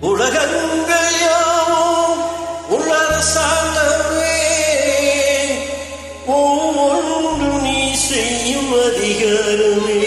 உலகங்கள் யாவும் உலரசாங்கமே ஒவ்வொன்றும் நீ செய்யும் அதிகாரமே.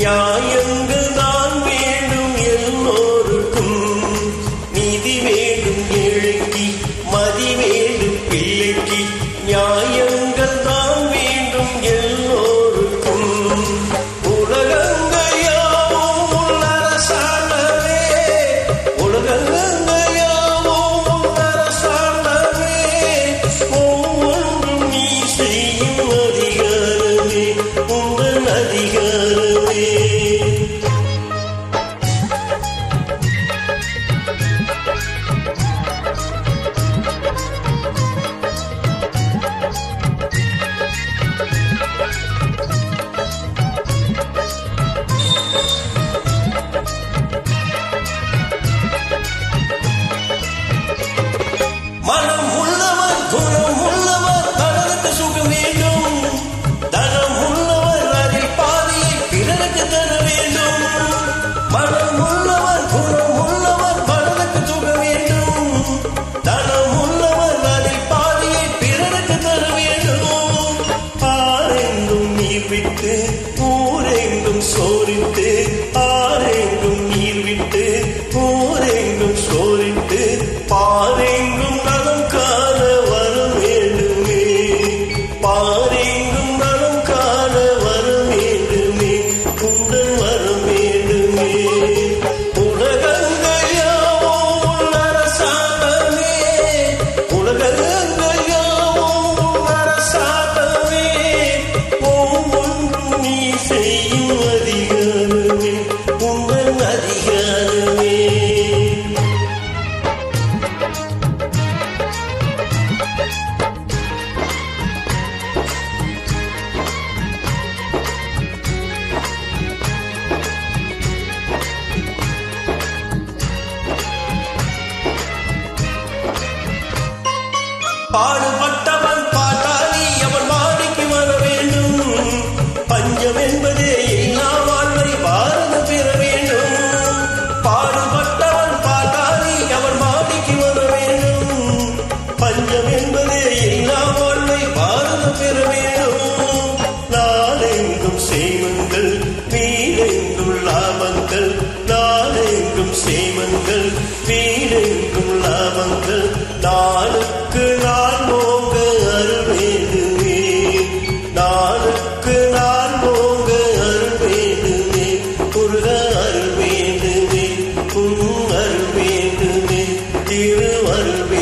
நியாயங்கள் தான் வேண்டும் எல்லோருக்கும். நீதி வேண்டும் ஏழைக்கு மதி வேண்டும் பிள்ளைக்கு. நியாயங்கள் தான் வேண்டும் எல்லோருக்கும். உலகங்கள் யாவும் உன் உலகங்கள் யாவும் ஒவ்வொன்றும் நீ செய்யும் அதிகாரமே. உங்கள் அதிகாரமே. ஊரெங்கும் சோரித்து ஆரெங்கும் நீர் விட்டு ஊரெங்கும் சோரிட்டு பாரெங்கும் பாடுபட்டவன் பாட்டாளி அவன் மாடிக்கு வர வேண்டும். பஞ்சம் என்பதே எல்லா வாழ்வை வாழ்ந்து பெற வேண்டும். பாடுபட்டவன் பாட்டாளி அவன் மாடிக்கு வர வேண்டும். பஞ்சம் என்பதே எல்லா வாழ்வை வாழ்ந்து பெற வேண்டும். நாளெங்கும் சேமங்கள் வீடெங்கும் லாபங்கள் நாளெங்கும் சேமங்கள் வீடெங்கும் லாபங்கள் நாளுக்கு நாள் world